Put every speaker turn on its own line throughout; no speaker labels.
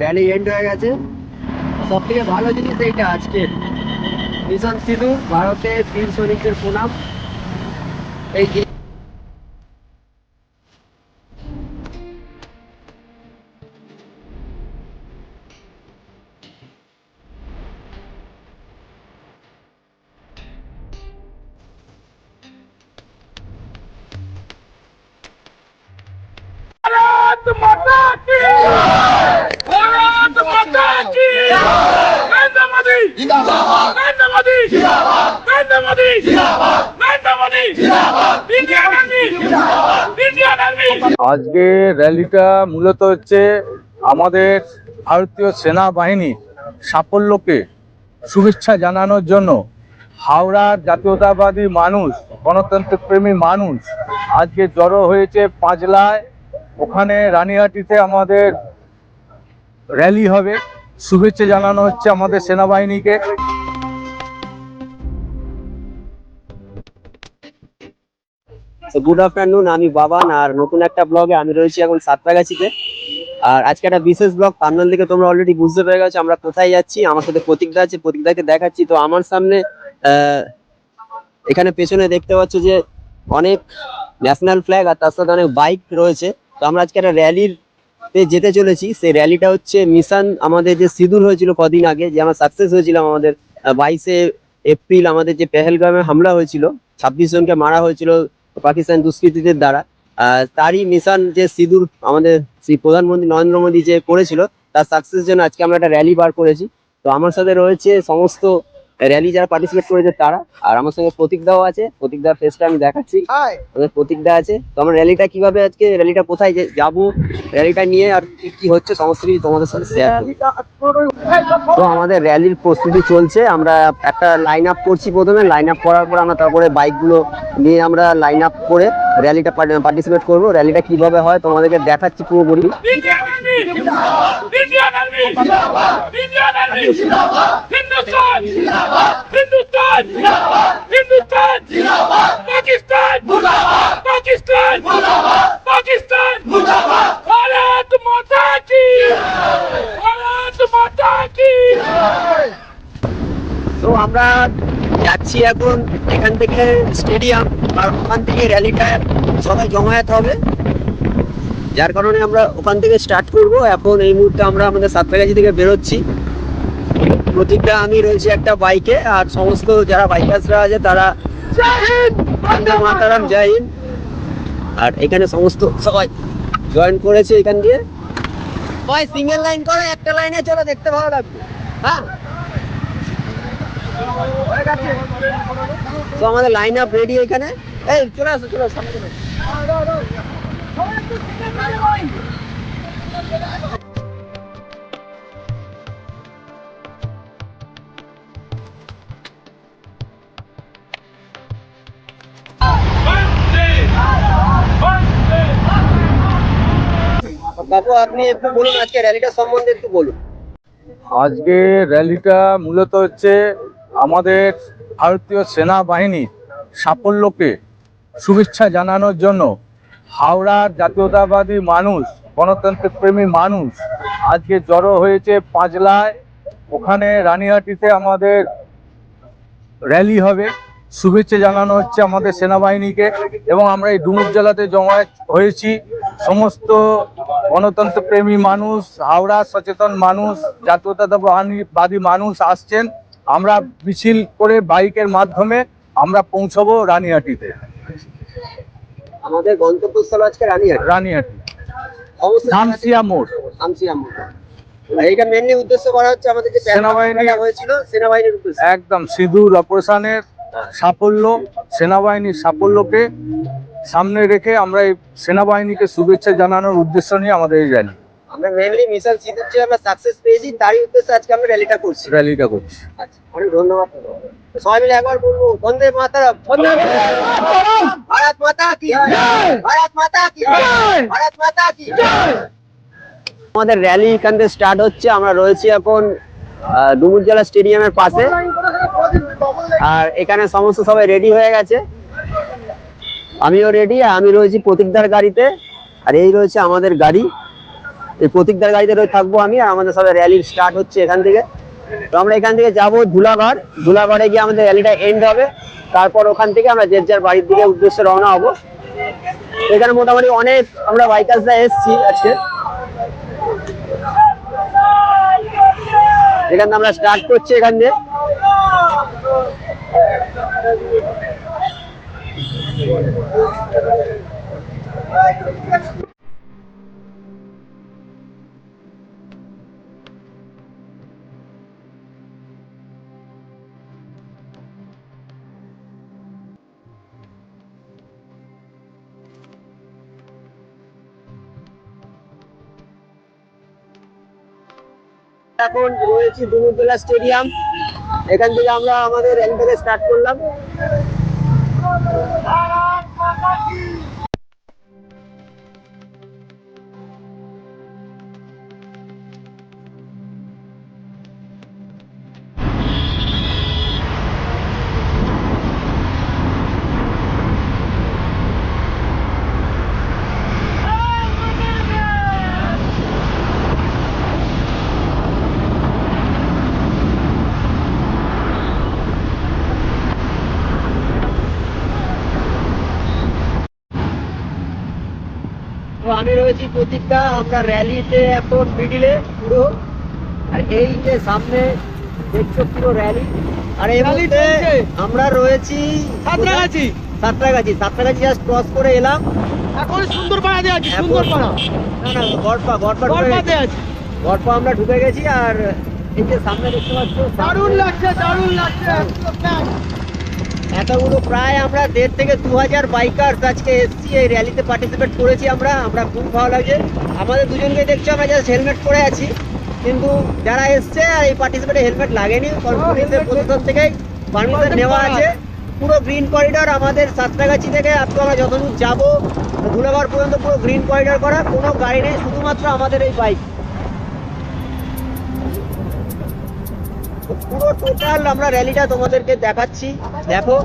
Rally and হয়ে গেছে সব থেকে ভালো জিনিস এইটা আজকে মিশন সিধু ভারতের বীর সৈনিকদের প্রণাম এই জিনিস
भारत माता की भारत माता নরেন্দ্র
আজকে র্যালিটা মূলত হচ্ছে আমাদের ভারতীয় সেনাবাহিনী সাফল্যকে শুভেচ্ছা জানানোর জন্য। হাওড়ার জাতীয়তাবাদী মানুষ গণতন্ত্রপ্রেমী মানুষ আজকে জড়ো হয়েছে পাঁচলায় ওখানে রানিহাটিতে আমাদের র্যালি হবে। শুভেচ্ছা জানানো হচ্ছে আমাদের সেনাবাহিনীকে।
গুড আফটারনুন আমি বাবান, আর নতুন একটা ব্লগে আমি রয়েছি এখন সাতরাগাছিতে আর আজকে একটা বিশেষ ব্লগ থামনেল থেকে তোমরা অলরেডি বুঝতে পেরে গেছো, আমরা কোথায় যাচ্ছি, আমার সাথে প্রতীকদা আছে প্রতীকদাকে দেখাচ্ছি। তো আমার সামনে এখানে পেছনে দেখতে পাচ্ছ যে অনেক ন্যাশনাল ফ্ল্যাগ আর তার সাথে অনেক বাইক রয়েছে। তো আমরা আজকে একটা র্যালির তে যেতে চলেছি। সেই র্যালিটা হচ্ছে মিশন আমাদের যে সিঁদুর হয়েছিল কদিন আগে, যে আমার সাকসেস হয়েছিল আমাদের বাইশে এপ্রিল আমাদের যে পেহেলগামে হামলা হয়েছিল, ছাব্বিশ জনকে মারা হয়েছিল পাকিস্তান দুষ্কৃতীদের দ্বারা। তারই মিশন যে সিঁদুর আমাদের শ্রী প্রধানমন্ত্রী নরেন্দ্র মোদী যে করেছিল, তার সাকসেস জন্য আজকে আমরা একটা র্যালি বার করেছি। তো আমার সাথে রয়েছে সমস্ত র্যালি যারা পার্টিসিপেট করেছে তারা। আর আমার সঙ্গে প্রতীকদাও আছে। প্রতীকদার ফেসটা আমি দেখাচ্ছি। আমাদের প্রতীকদা আছে। তো আমার র্যালিটা কীভাবে আজকে র্যালিটা কোথায় যাব র্যালিটা নিয়ে আর কি কি হচ্ছে সমস্ত কিছু তোমাদের সাথে শেয়ার তো আমাদের র্যালির প্রস্তুতি চলছে আমরা একটা লাইন আপ করছি প্রথমে লাইন আপ করার পর আমরা তারপরে বাইকগুলো নিয়ে আমরা লাইন আপ করে র্যালিটা পার্টিসিপেট করব র্যালিটা কীভাবে হয় তোমাদেরকে দেখাচ্ছি পুরোপুরি হিন্দুস্তান হিন্দুস্তান এখন এখান থেকে স্টেডিয়াম আর ওখান থেকে র্যালিটা সবাই জমায়েত হবে। যার কারণে আমরা ওখান থেকে স্টার্ট করব। এখন এই মুহূর্তে আমরা আমাদের সাতটাগাছি থেকে বেরোচ্ছি। প্রতিটা আমি রয়েছে একটা বাইকে আর সমস্ত যারা বাইকার্সরা আছে তারা মাতারাম, জয় হিন্দ। আর এখানে সমস্ত সবাই জয়েন করেছে এখান দিয়ে। সবাই সিঙ্গেল লাইন করে একটা লাইনে চলো, দেখতে ভালো লাগবে। হ্যাঁ? তো আমাদের লাইন আপ রেডি এখানে? এই চলে আসো চলে আসো। বাবু আপনি একটু বলুন আজকে র্যালিটা সম্বন্ধে একটু বলুন।
আজকে র্যালিটা মূলত হচ্ছে আমাদের ভারতীয় সেনাবাহিনীর সাফল্যকে শুভেচ্ছা জানানোর জন্য হাওড়ার জাতীয়তাবাদী মানুষ গণতন্ত্র প্রেমী মানুষ আজকে জড়ো হয়েছে পাঁচলায়। ওখানে রানিহাটিতে আমাদের র্যালি হবে। শুভেচ্ছা জানানো হচ্ছে আমাদের সেনাবাহিনীকে এবং আমরা এই ডুমুর জেলাতে জমায়েত হয়েছি। সমস্ত গণতন্ত্র প্রেমী মানুষ, হাওড়া সচেতন মানুষ, জাতীয়তাবাদী মানুষ আসছেন। আমরা মিছিল করে বাইকের মাধ্যমে আমরা পৌঁছবো রানিহাটিতে
আমাদের গন্তব্যস্থল আজকে রানিহাট
রানিহাটি মোড়।
মোড়। এইটা মেনলি উদ্দেশ্য করা হচ্ছে আমাদের যে
সেনাবাহিনী-
সেনাবাহিনী হয়েছিল সেনাবাহিনীর উদ্দেশ্যে।
একদম সিঁদুর অপারেশনের সাফল্য সেনাবাহিনীর সাফল্যকে সামনে রেখে আমরা এই সেনাবাহিনীকে শুভেচ্ছা জানানোর উদ্দেশ্য নিয়ে আমাদের এই র্যালি
আমরা মেনলি মিশন সিদ্ধের যে আমরা সাকসেস পেয়েছি তারই উদ্দেশ্যে আজকে আমরা র্যালিটা করছি।
র্যালিটা করছি।
আচ্ছা অনেক ধন্যবাদ। সবাই মিলে একবার বলব বন্দে মাতারাম বন্দে ভারত মাতা কি ভারত মাতা কি ভারত মাতা কি আমাদের র্যালি এখান থেকে স্টার্ট হচ্ছে আমরা রয়েছি এখন আহ, ডুমুর জেলা স্টেডিয়ামের পাশে। আর এখানে সমস্ত সবাই রেডি হয়ে গেছে। আমিও রেডি আমি রয়েছি প্রতীকদার গাড়িতে। আর এই রয়েছে আমাদের গাড়ি। এই প্রতীকদার গাড়িতে রয়ে থাকব আমি আর আমাদের সবাই র্যালি স্টার্ট হচ্ছে এখান থেকে। তো আমরা এখান থেকে যাব ধুলাগড় ধুলাগড়ে গিয়ে আমাদের র্যালিটা এন্ড হবে। তারপর ওখান থেকে আমরা যে যার বাড়ির দিকে উদ্দেশ্যে রওনা হব। এখানে মোটামুটি অনেক আমরা বাইকার্সরা এসছি আজকে। এখান থেকে আমরা স্টার্ট করছি এখান দিয়ে। এখন রয়েছি দুমুরতলা স্টেডিয়াম। এখান থেকে আমরা আমাদের র্যালিটাকে স্টার্ট করলাম। রয়েছি প্রতীকটা আমরা র্যালিতে এখন মিডিলে পুরো। আর এই যে সামনে দেখছ পুরো র্যালি। আর এই মুহূর্তে আমরা রয়েছি
সাঁতরাগাছি।
সাতরাগাছি। সাতরাগাছি জাস্ট ক্রস করে এলাম।
এখন সুন্দর পাড়াতে আছি
এখন-
সুন্দর পাড়া
না না গড়পা গড়পা
গড়পাতে। আছি।
গড়পা আমরা ঢুকে গেছি আর এই যে সামনে দেখতে পাচ্ছ
দারুণ লাগছে দারুণ লাগছে।
এতগুলো প্রায় আমরা দেড় থেকে দু হাজার বাইকার্স আজকে এসছি এই র্যালিতে পার্টিসিপেট করেছি আমরা আমরা খুব ভালো লাগছে। আমাদের দুজনকে দেখছ আমরা জাস্ট হেলমেট পরে আছি। কিন্তু যারা এসছে আর এই পার্টিসিপেটে হেলমেট লাগেনি কর্পোরেশনের প্রশাসন থেকে পারমিশন নেওয়া আছে। পুরো গ্রিন করিডর আমাদের সাতটাগাছি থেকে আপনি আমরা যতদূর যাব ধুলাগড় পর্যন্ত পুরো গ্রিন করিডর করা কোনো গাড়ি নেই শুধুমাত্র আমাদের এই বাইক পুরো টোটাল আমরা র্যালিটা তোমাদেরকে দেখাচ্ছি। দেখো।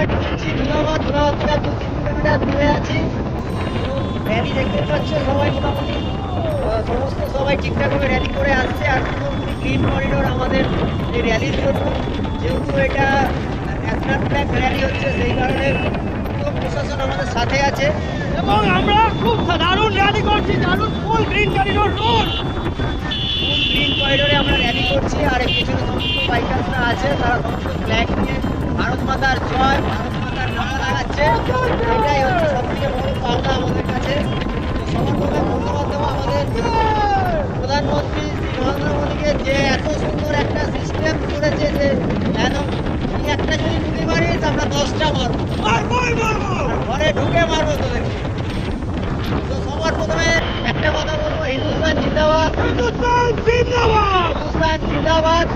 ধুলাগড়, ধুলাগড় দু কিলোমিটার দূরে আছি। র্যালি দেখতে পাচ্ছ সবাই মোটামুটি সমস্ত সবাই ঠিকঠাক ভাবে র্যালি করে আসছে আর পুরোপুরি গ্রিন করিডোর আমাদের এই র্যালির জন্য যেহেতু এটা ফ্ল্যাগ র্যালি হচ্ছে সেই কারণে পুরো প্রশাসন আমাদের সাথে আছে
এবং আমরা খুব দারুণ র্যালি করছি দারুণ full green corridor road
full green করিডোরে আমরা র্যালি করছি আর এই সমস্ত বাইকার্সরা আছে তারা সমস্ত ফ্ল্যাগ নিয়ে ভারত মাতার জয় ভারত মাতার নারা লাগাচ্ছে এটাই হচ্ছে সব থেকে বড় পাওনা আমাদের কাছে। তো সবার প্রথমে ধন্যবাদ দেবো আমাদের। প্রধানমন্ত্রী শ্রী নরেন্দ্র মোদীকে যে এত সুন্দর একটা সিস্টেম করেছে যে একটা যদি ঢুকে মারিস আমরা দশটা মারবো। ঘরে ঢুকে মারবো তোদেরকে। তো সবার প্রথমে একটা কথা বলব হিন্দুস্তান জিন্দাবাদ।
হিন্দুস্তান জিন্দাবাদ।
হিন্দুস্তান জিন্দাবাদ।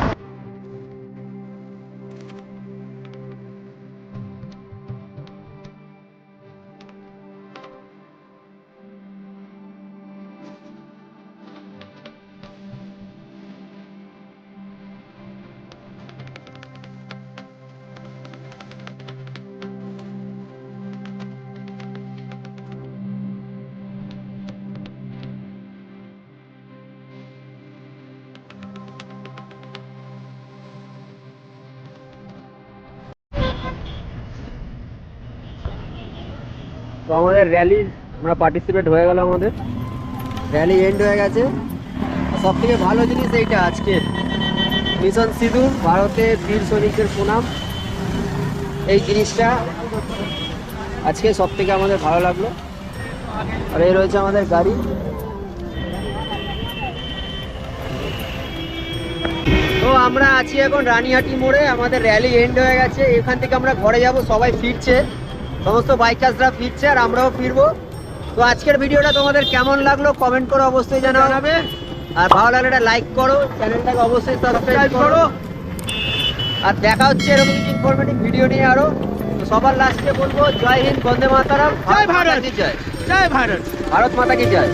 আমাদের র্যালি আমরা পার্টিসিপেট হয়ে গেল আমাদের। র্যালি এন্ড হয়ে গেছে। সব থেকে ভালো জিনিস এইটা আজকে। মিশন সিধু ভারতের বীর সৈনিকদের সুনাম এই জিনিসটা আজকে সব থেকে আমাদের ভালো লাগল। আর এই রয়েছে আমাদের গাড়ি। তো আমরা আছি এখন রানীহাটি মোড়ে। আমাদের র্যালি এন্ড হয়ে গেছে। এখান থেকে আমরা ঘরে যাব, সবাই ফিরছে। সমস্ত বাইকার্সরা ফিরছে আর আমরাও ফিরবো। তো আজকের ভিডিওটা তোমাদের কেমন লাগল কমেন্ট করো অবশ্যই জানাবে। আর ভালো লাগলে একটা লাইক করো চ্যানেলটাকে অবশ্যই সাবস্ক্রাইব করো। আর দেখা হচ্ছে এরকম কিছু ইনফরমেটিভ ভিডিও নিয়ে আরও। সবার লাস্টে বলব জয় হিন্দ বন্দে মাতারাম।
জয় ভারত।
জয়?
জয় ভারত।
ভারত মাতা কি জয়?